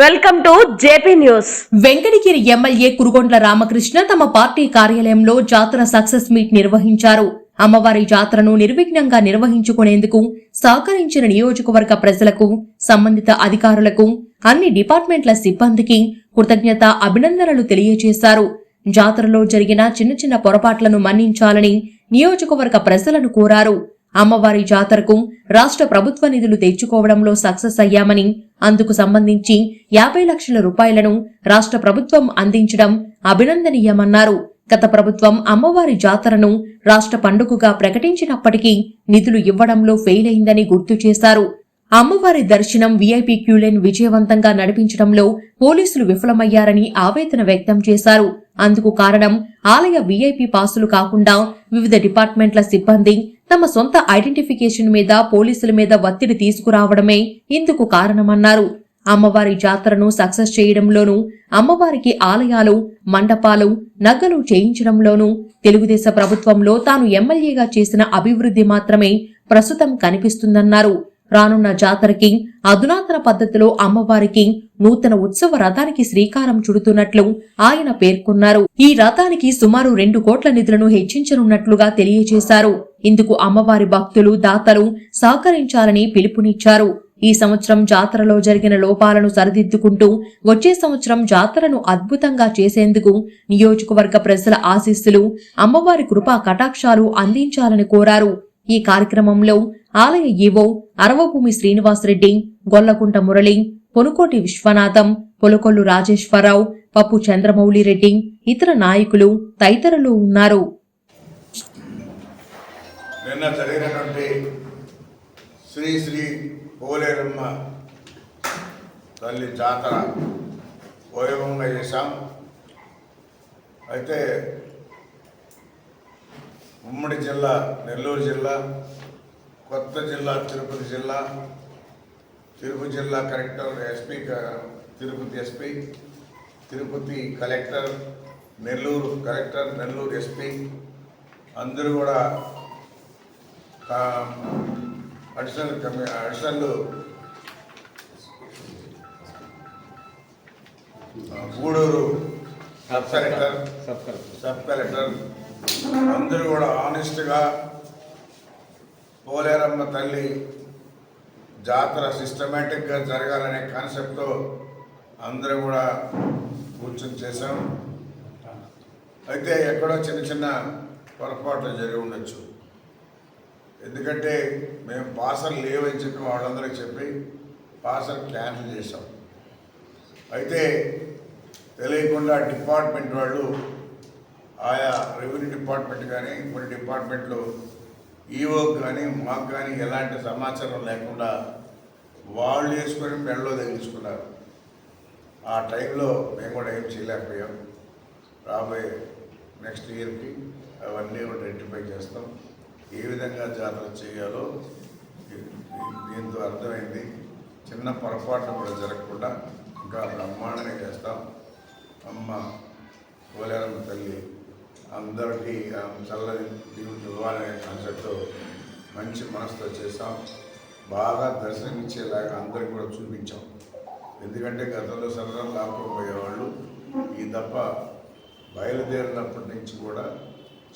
Welcome to JP news. Venkatagiri MLA Kurugondla Ramakrishna తమ party కార్యాలయంలో జాతర సక్సెస్ మీట్ నిర్వహించారు. అమ్మవారి జాతరను నిర్విఘ్నంగా నిర్వహించుకునేందుకు సహకరించిన నియోజకవర్గ ప్రజలకు సంబంధిత అధికారులకు అన్ని డిపార్ట్మెంట్ల సిబ్బందికి కృతజ్ఞత అభినందనలు తెలియజేశారు. జాతరలో జరిగిన చిన్న చిన్న పొరపాట్లను మన్నించాలని నియోజకవర్గ ప్రజలను కోరారు. అమ్మవారి జాతరకు రాష్ట్ర ప్రభుత్వ నిధులు తెచ్చుకోవడంలో సక్సెస్ అయ్యామని అందుకు సంబంధించి యాభై లక్షల రూపాయలను రాష్ట్ర ప్రభుత్వం అందించడం అభినందనీయమన్నారు. గత ప్రభుత్వం అమ్మవారి జాతరను రాష్ట్ర పండుగగా ప్రకటించినప్పటికీ నిధులు ఇవ్వడంలో ఫెయిల్ అయిందని గుర్తు చేశారు. అమ్మవారి దర్శనం వీఐపీ క్యూలైన్ విజయవంతంగా నడిపించడంలో పోలీసులు విఫలమయ్యారని ఆవేదన వ్యక్తం చేశారు. అందుకు కారణం ఆలయ వీఐపీ పాసులు కాకుండా వివిధ డిపార్ట్మెంట్ల సిబ్బంది తమ సొంత ఐడెంటిఫికేషన్ మీద పోలీసుల మీద ఒత్తిడి తీసుకురావడమే ఇందుకు కారణమన్నారు. అమ్మవారి జాతరను సక్సెస్ చేయడంలోనూ అమ్మవారికి ఆలయాలు మండపాలు నగలు చేయించడంలోనూ తెలుగుదేశ ప్రభుత్వంలో తాను ఎమ్మెల్యేగా చేసిన అభివృద్ధి మాత్రమే ప్రస్తుతం కనిపిస్తుందన్నారు. రానున్న జాతరకి అధునాతన పద్ధతిలో అమ్మవారికి నూతన ఉత్సవ రథానికి శ్రీకారం చుడుతున్నట్లు ఆయన పేర్కొన్నారు. ఈ రథానికి సుమారు రెండు కోట్ల నిధులను హెచ్చించనున్నట్లుగా తెలియజేశారు. ఇందుకు అమ్మవారి భక్తులు దాతలు సహకరించాలని పిలుపునిచ్చారు. ఈ సంవత్సరం జాతరలో జరిగిన లోపాలను సరిదిద్దుకుంటూ వచ్చే సంవత్సరం జాతరను అద్భుతంగా చేసేందుకు నియోజకవర్గ ప్రజల ఆశీస్సులు అమ్మవారి కృపా కటాక్షాలు అందించాలని కోరారు. ఈ కార్యక్రమంలో ఆలయ ఈవో అరవభూమి శ్రీనివాసరెడ్డి గొల్లకుంట మురళి పొనుకోటి విశ్వనాథం పొలకొల్లు రాజేశ్వరరావు పప్పు చంద్రమౌళిరెడ్డి ఇతర నాయకులు తదితరులు ఉన్నారు. నిన్న జరిగినటువంటి శ్రీ శ్రీ పోలేరమ్మ తల్లి జాతర వైభవంగా చేశాం. అయితే ఉమ్మడి జిల్లా నెల్లూరు జిల్లా కొత్త జిల్లా తిరుపతి జిల్లా తిరుపతి జిల్లా collector SP Tirupati SP Tirupati collector Nellore collector Nellore SP అందరూ కూడా additional కమి additional Gudur sub collector. Sub collector అందరూ కూడా ఆనెస్ట్గా పోలేరమ్మ తల్లి జాతర సిస్టమేటిక్గా జరగాలనే కాన్సెప్ట్తో అందరూ కూడా కూర్చొని చేశాం. అయితే ఎక్కడో చిన్న చిన్న పొరపాట్లు జరిగి ఉండొచ్చు. ఎందుకంటే మేము పాసలు లేవని చెప్పి వాళ్ళందరికీ చెప్పి పాసలు క్యాన్సిల్ చేసాం అయితే తెలియకుండా డిపార్ట్మెంట్ వాళ్ళు ఆయా రెవెన్యూ డిపార్ట్మెంట్ కానీ కొన్ని డిపార్ట్మెంట్లు ఈఓకి కానీ మాకు కానీ ఎలాంటి సమాచారం లేకుండా వాళ్ళు వేసుకొని మెడలో తగిలించుకున్నారు. ఆ టైంలో మేము కూడా ఏం చేయలేకపోయాం. రాబోయే నెక్స్ట్ ఇయర్కి అవన్నీ కూడా రెక్టిఫై చేస్తాం. ఏ విధంగా జాతర చేయాలో దీంతో అర్థమైంది. చిన్న పొరపాట్లు కూడా జరగకుండా ఇంకా బ్రహ్మాండంగా చేస్తాం. అమ్మ పోలేరమ్మ తల్లి అందరికీ చల్లని దేవుడు ఇవ్వాలనే కాన్సెప్ట్తో మంచి మనసుతో చేసాం బాగా దర్శనం ఇచ్చేలాగా అందరికి కూడా చూపించాం. ఎందుకంటే గతంలో సరదా లాక్కోపోయేవాళ్ళు ఈ దప్ప బయలుదేరినప్పటి నుంచి కూడా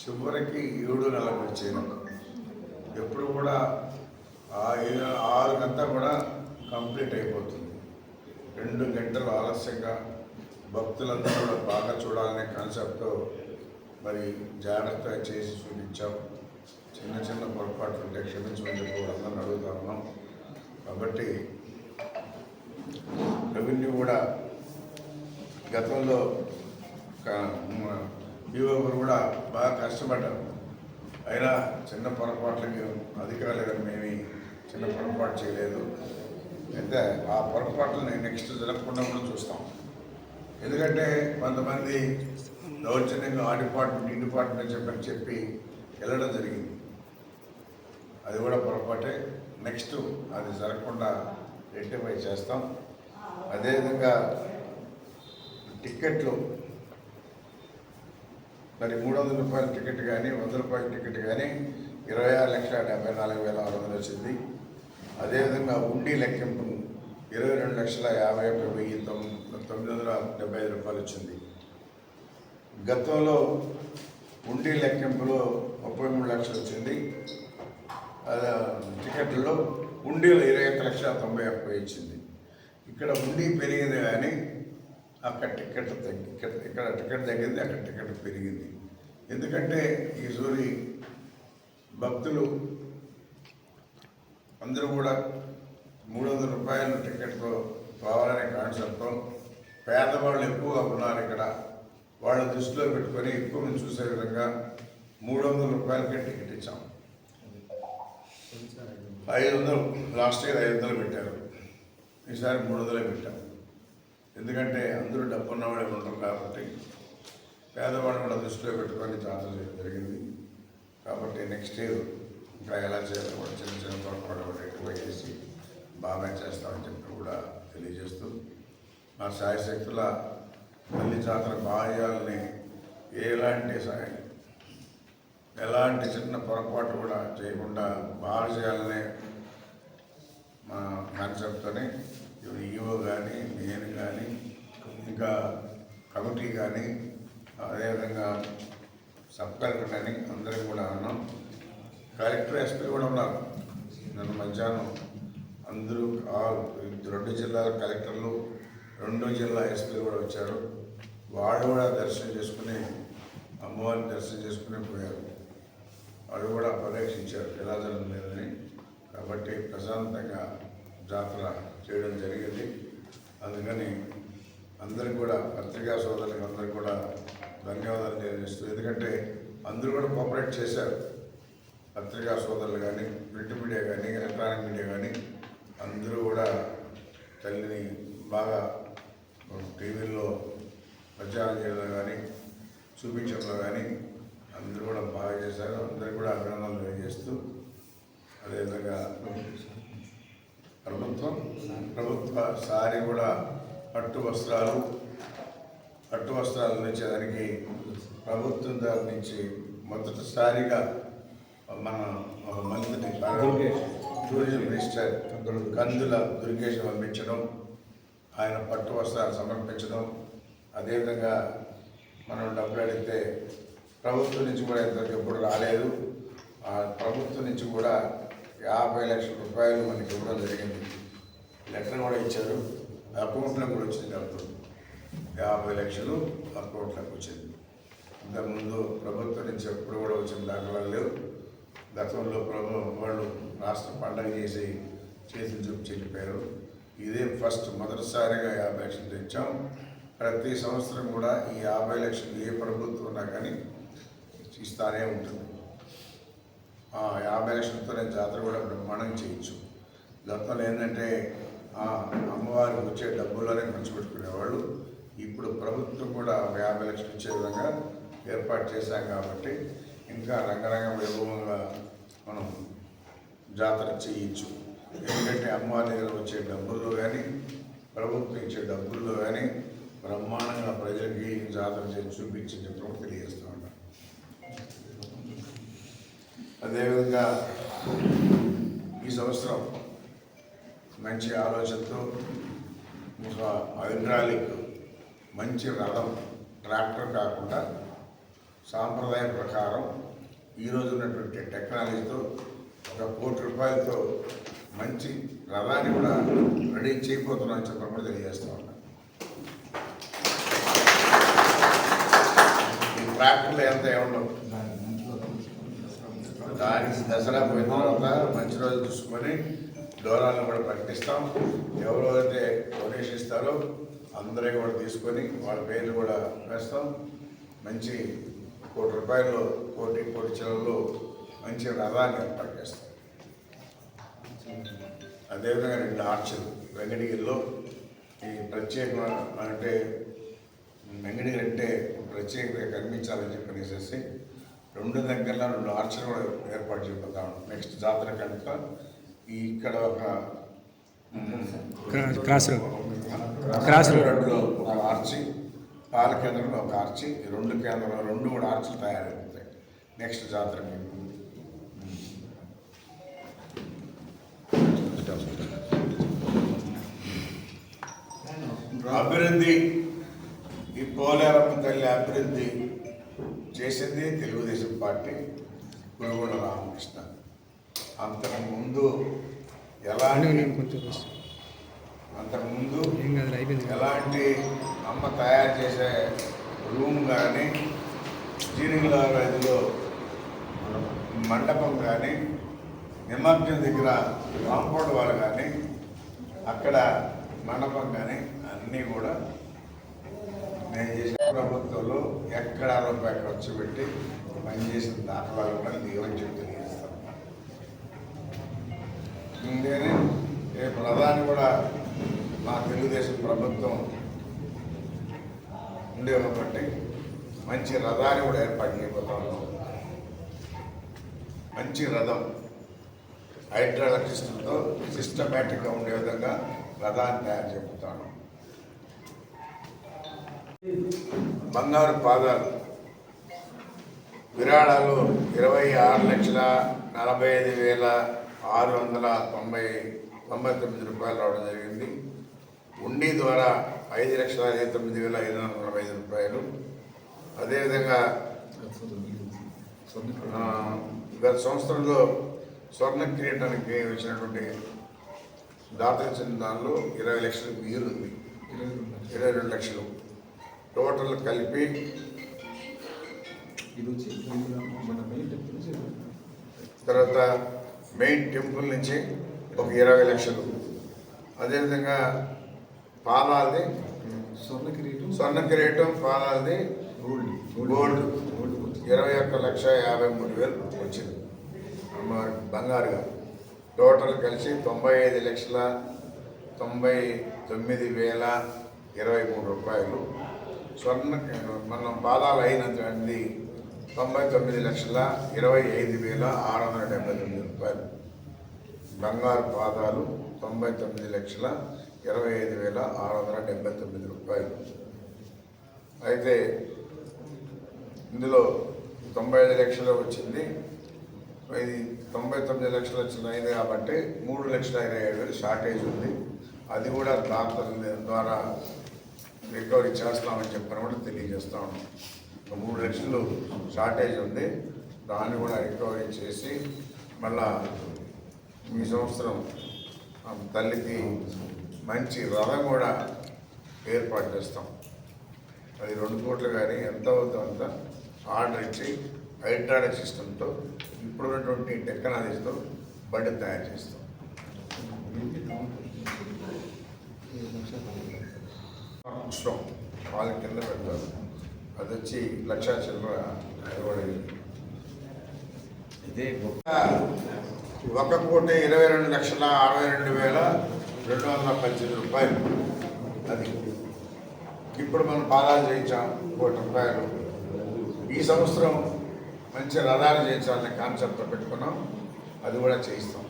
చివరికి ఏడు నెలలు వచ్చేది ఎప్పుడు కూడా ఆ ఏడు ఆరుకంతా కూడా కంప్లీట్ అయిపోతుంది. రెండు గంటలు ఆలస్యంగా భక్తులందరూ కూడా బాగా చూడాలనే కాన్సెప్ట్తో మరి జాగ్రత్తగా చేసి చూపించాం. చిన్న చిన్న పొరపాట్లు ఉంటే క్షమించమని చెప్పి వాళ్ళందరిని అడుగుతా ఉన్నాం. కాబట్టి రెవెన్యూ కూడా గతంలో యువకులు కూడా బాగా కష్టపడ్డారు. అయినా చిన్న పొరపాట్లకి అధికారులు కానీ మేమి చిన్న పొరపాటు చేయలేదు. అయితే ఆ పొరపాట్లని నెక్స్ట్ జరగకుండా కూడా చూస్తాం. ఎందుకంటే కొంతమంది దౌర్జన్యంగా ఆ డిపార్ట్మెంట్ ఈ డిపార్ట్మెంట్ చెప్పని చెప్పి వెళ్ళడం జరిగింది. అది కూడా పొరపాటే. నెక్స్ట్ అది జరగకుండా రెక్టిఫై చేస్తాం. అదేవిధంగా టిక్కెట్లు మరి మూడు వందల రూపాయల టికెట్ కానీ వంద రూపాయల టికెట్ కానీ ఇరవై ఆరు లక్షల డెబ్బై నాలుగు వేల ఆరు వందలు వచ్చింది. అదేవిధంగా ఉండి లెక్కింపు ఇరవై రెండు లక్షల యాభై ఒక్క వెయ్యి తొమ్మిది తొమ్మిది వందల డెబ్బై ఐదు రూపాయలు వచ్చింది. గతంలో ఉండి లెక్కింపులో ముప్పై మూడు లక్షలు వచ్చింది. అది టికెట్లో ఇరవై ఒక్క లక్షల తొంభై ఒక్క ఇచ్చింది. ఇక్కడ ఉండి పెరిగింది కానీ అక్కడ టికెట్ తగ్గి ఇక్కడ ఇక్కడ టికెట్ తగ్గింది అక్కడ టికెట్ పెరిగింది. ఎందుకంటే ఈ సూరి భక్తులు అందరూ కూడా మూడు వందల రూపాయల టికెట్తో పోవాలనే కాన్సెప్ట్తో పేదవాళ్ళు ఎక్కువగా ఉన్నారు ఇక్కడ. వాళ్ళ దృష్టిలో పెట్టుకొని ఎక్కువ మంది చూసే విధంగా మూడు వందల రూపాయలకే టికెట్ ఇచ్చాం. ఐదు వందలు లాస్ట్ ఇయర్ ఐదు వందలు పెట్టారు. ఈసారి మూడు వందలే పెట్టాం. ఎందుకంటే అందరూ డబ్బు ఉన్నవాడే ఉంటారు కాబట్టి పేదవాళ్ళు కూడా దృష్టిలో పెట్టుకొని జాతర చేయడం జరిగింది. కాబట్టి నెక్స్ట్ ఇయర్ ఇంకా ఎలా చేయాలో కూడా చిన్న చిన్న పొరపాటు ఎక్కువ చేసి బాగా చేస్తామని చెప్పి కూడా తెలియజేస్తూ మా సాయశక్తుల మళ్ళీ జాతర బాగా చేయాలని ఎలాంటి ఎలాంటి చిన్న పొరపాటు కూడా చేయకుండా బాగా చేయాలనే మా కాన్సెప్ట్తోనే ఈవో కానీ నేను కానీ ఇంకా కమిటీ కానీ అదేవిధంగా సబ్ కలెక్టర్ కానీ అందరం కూడా ఉన్నాం కలెక్టర్ ఎస్పీ కూడా ఉన్నారు. నన్ను మధ్యాహ్నం అందరూ రెండు జిల్లాల కలెక్టర్లు రెండు జిల్లా ఎస్పీలు కూడా వచ్చారు. వాళ్ళు కూడా దర్శనం చేసుకుని అమ్మవారిని దర్శనం చేసుకుని పోయారు. వాళ్ళు కూడా పరీక్షించారు ఎలా జరుగుతుందని కాబట్టి ప్రశాంతంగా జాతర చేయడం జరిగింది. అందుకని అందరికి కూడా పత్రికా సోదరులకు అందరికి కూడా ధన్యవాదాలు తెలియజేస్తూ ఎందుకంటే అందరూ కూడా కోఆపరేట్ చేశారు. పత్రికా సోదరులు కానీ ప్రింట్ మీడియా కానీ ఎలక్ట్రానిక్ మీడియా కానీ అందరూ కూడా తల్లిని బాగా టీవీల్లో ప్రచారం చేయడం కానీ చూపించడంలో కానీ అందరూ కూడా బాగా చేశారు. అందరికీ కూడా అభినందనలు తెలియజేస్తూ అదేవిధంగా ప్రభుత్వం ప్రభుత్వ సారీ కూడా పట్టు వస్త్రాలు పట్టు వస్త్రాలు ఇచ్చేదానికి ప్రభుత్వం దాని నుంచి మొదటిసారిగా మన ఒక మంత్రిని టూరిజం మినిస్టర్ కందుల దుర్గేష్ పంపించడం ఆయన పట్టు వస్త్రాలు సమర్పించడం అదేవిధంగా మనం డబ్బులు అడిగితే ప్రభుత్వం నుంచి కూడా ఇంతవరకు ఎప్పుడు రాలేదు. ఆ ప్రభుత్వం నుంచి కూడా యాభై లక్షల రూపాయలు మనకి ఇవ్వడం జరిగింది. లెటర్ కూడా ఇచ్చారు. అకౌంట్లో కూడా వచ్చింది డబ్బులు. యాభై లక్షలు అకౌంట్లోకి వచ్చింది. ఇంతకుముందు ప్రభుత్వం నుంచి ఎప్పుడు కూడా వచ్చిన దాఖలాలు లేవు. గతంలో ప్రభు వాళ్ళు రాష్ట్ర పండగ చేసి చేతులు చూపి చెల్లిపోయారు. ఇదే ఫస్ట్ మొదటిసారిగా యాభై లక్షలు తెచ్చాం. ప్రతి సంవత్సరం కూడా ఈ యాభై లక్షలు ఏ ప్రభుత్వం ఉన్నా కానీ ఇస్తానే ఉంటుంది. ఆ యాభై లక్షలతో నేను జాతర కూడా బ్రహ్మాండం చేయొచ్చు గతంలో ఏంటంటే ఆ అమ్మవారికి వచ్చే డబ్బుల్లోనే ఖర్చు పెట్టుకునేవాళ్ళు. ఇప్పుడు ప్రభుత్వం కూడా ఒక యాభై లక్షలు ఇచ్చే విధంగా ఏర్పాటు చేశాం కాబట్టి ఇంకా రంగరంగ వైభవంగా మనం జాతర చేయొచ్చు ఎందుకంటే అమ్మవారి దగ్గర వచ్చే డబ్బుల్లో కానీ ప్రభుత్వం ఇచ్చే డబ్బుల్లో కానీ బ్రహ్మాండంగా ప్రజలకి జాతర చేసి చూపించి చెప్పడం తెలియజేస్తూ ఉంటాను అదేవిధంగా ఈ సంవత్సరం మంచి ఆలోచనతో ఒక హైడ్రాలిక్ మంచి రథం ట్రాక్టర్ కాకుండా సాంప్రదాయ ప్రకారం ఈరోజు ఉన్నటువంటి టెక్నాలజీతో ఒక కోటి రూపాయలతో మంచి రథాన్ని కూడా రెడీ చేయబోతున్నామని చెప్పడం కూడా తెలియజేస్తా ఉన్నాను ఈ ట్రాక్టర్లో ఎంత ఏముండవు? దానికి దసరా పోయిన తర్వాత మంచి రోజు చూసుకొని డోరాలను కూడా ప్రకటిస్తాం ఎవరైతే డొనేషన్ ఇస్తారో అందరూ కూడా తీసుకొని వాళ్ళ పేర్లు కూడా వేస్తాం మంచి కోటి రూపాయలు కోటి కోటి చిల్లరలో మంచి రథాన్ని ఏర్పాటు చేస్తాం. అదేవిధంగా రెండు ఆర్చులు వెంకటగిరిలో ఈ ప్రత్యేక అంటే వెంకటగిరి అంటే ప్రత్యేకంగా కనిపించాలని చెప్పనేసి రెండు దగ్గరలో రెండు ఆర్చలు కూడా ఏర్పాటు చేయబోతాం నెక్స్ట్ జాతర కనుక ఈ ఇక్కడ ఒక క్రా- cross road. Cross cross road. రోడ్లో ఒక ఆర్చి పాల కేంద్రంలో ఒక ఆర్చి రెండు కేంద్రంలో రెండు కూడా ఆర్చిలు తయారైపోతాయి నెక్స్ట్ జాతరకి అభివృద్ధి ఈ పోలేరమ్మ తల్లి అభివృద్ధి చేసింది తెలుగుదేశం పార్టీ గురుగుండ రామకృష్ణ. అంతకు ముందు ఎలాంటి అంతకు ముందు ఎలాంటి అమ్మ తయారు చేసే రూమ్ కానీ జీనింగ్ల రైతులో మండపం కానీ నిమజ్జనం దగ్గర కాంపౌండ్ వాళ్ళు కానీ అక్కడ మండపం కానీ అన్నీ కూడా నేను చేసిన ప్రభుత్వంలో ఎక్కడ రూపాయి ఖర్చు పెట్టి పనిచేసిన దాఖలాలు కూడా లేవని చెప్పి తెలియజేస్తాను ఇంకేనే ఏ ప్రధాని కూడా మా తెలుగుదేశం ప్రభుత్వం ఉండేమో బట్టి మంచి రథాన్ని కూడా ఏర్పాటు చేయబోతా మంచి రథం హైడ్రాలిక్ సిస్టమేటిక్గా ఉండే విధంగా రథాన్ని తయారు చెబుతాను బంగారు పాదాలు. విరాళాలు ఇరవై ఆరు లక్షల నలభై ఐదు వేల ఆరు వందల తొంభై తొంభై తొమ్మిది రూపాయలు రావడం జరిగింది. ఉండి ద్వారా ఐదు లక్షల ఇరవై తొమ్మిది వేల ఐదు వందల నలభై ఐదు రూపాయలు. అదేవిధంగా గత సంవత్సరంలో స్వర్ణ కిరీటానికి వచ్చినటువంటి దాతలు చెందిన దానిలో ఇరవై లక్షలు మీరుంది ఇరవై రెండు లక్షలు. టోటల్ కలిపి ఇది వచ్చి మన మెయిన్ టెంపుల్ నుంచి తర్వాత మెయిన్ టెంపుల్ నుంచి ఒక ఇరవై లక్షలు. అదేవిధంగా పాదాలది స్వర్ణ కిరీటం స్వర్ణ కిరీటం పాదాలది గోల్డ్. గోల్డ్. ఇరవై ఒక్క లక్ష యాభై మూడు వేలు వచ్చింది. బంగారుగా. టోటల్ కలిసి తొంభై ఐదు లక్షల తొంభై తొమ్మిది వేల ఇరవై మూడు రూపాయలు. స్వర్ణ మనం పాదాలు అయినటువంటి తొంభై తొమ్మిది లక్షల ఇరవై ఐదు వేల ఆరు వందల డెబ్బై తొమ్మిది రూపాయలు. బంగారు పాదాలు తొంభై తొమ్మిది లక్షల ఇరవై ఐదు వేల ఆరు వందల డెబ్బై తొమ్మిది రూపాయలు. అయితే ఇందులో తొంభై ఐదు లక్షలు వచ్చింది. ఇది తొంభై తొమ్మిది లక్షలు వచ్చినది కాబట్టి మూడు లక్షల ఇరవై ఏడు వేలు షార్టేజ్ ఉంది. అది కూడా డాక్టర్ ద్వారా రికవరీ చేస్తామని చెప్పని కూడా తెలియజేస్తా ఉన్నాం. ఒక మూడు లక్షలు షార్టేజ్ ఉంది. దాన్ని కూడా రికవరీ చేసి మళ్ళా ఈ సంవత్సరం తల్లికి మంచి రథం కూడా ఏర్పాటు చేస్తాం. అది రెండు కోట్లు కానీ ఎంత అవుతుందో అంత ఆర్డర్ ఇచ్చి హైడ్రాలిక్ సిస్టంతో ఇప్పుడున్నటువంటి టెక్నాలజీతో బండి తయారు చేస్తాం. పుష్పం వాళ్ళ కింద పెడతారు. అది వచ్చి లక్షా చిల్లర ఇవ్వబడింది ఇదే ఒక కోటి ఇరవై రెండు లక్షల అరవై రెండు వేల రెండు వందల పద్దెనిమిది రూపాయలు. అది ఇప్పుడు మనం పాదాలు చేయించాం కోటి రూపాయలు. ఈ సంవత్సరం మంచి రథాలు చేయించాలనే కాన్సెప్ట్ పెట్టుకున్నాం. అది కూడా చేయిస్తాం.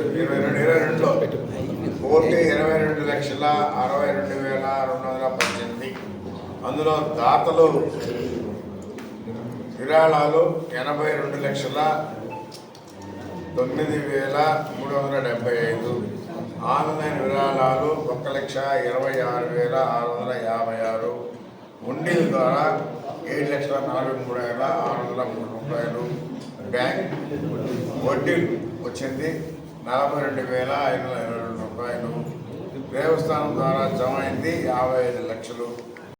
ఇరవై రెండు ఇరవై రెండులో కోటి ఇరవై రెండు లక్షల అరవై రెండు వేల రెండు వందల పద్దెనిమిది. అందులో దాతలు విరాళాలు ఎనభై రెండు లక్షల తొమ్మిది వేల మూడు వందల డెబ్బై ఐదు. ఆన్లైన్ విరాళాలు ఒక లక్ష ఇరవై ఆరు వేల ఆరు వందల యాభై ఆరు. ఉండి ద్వారా ఏడు లక్షల నలభై మూడు వేల ఆరు వందల మూడు రూపాయలు బ్యాంక్ వడ్డీ వచ్చింది నలభై రెండు వేల ఐదు వందల ఇరవై రెండు రూపాయలు. దేవస్థానం ద్వారా జమ అయింది యాభై ఐదు లక్షలు.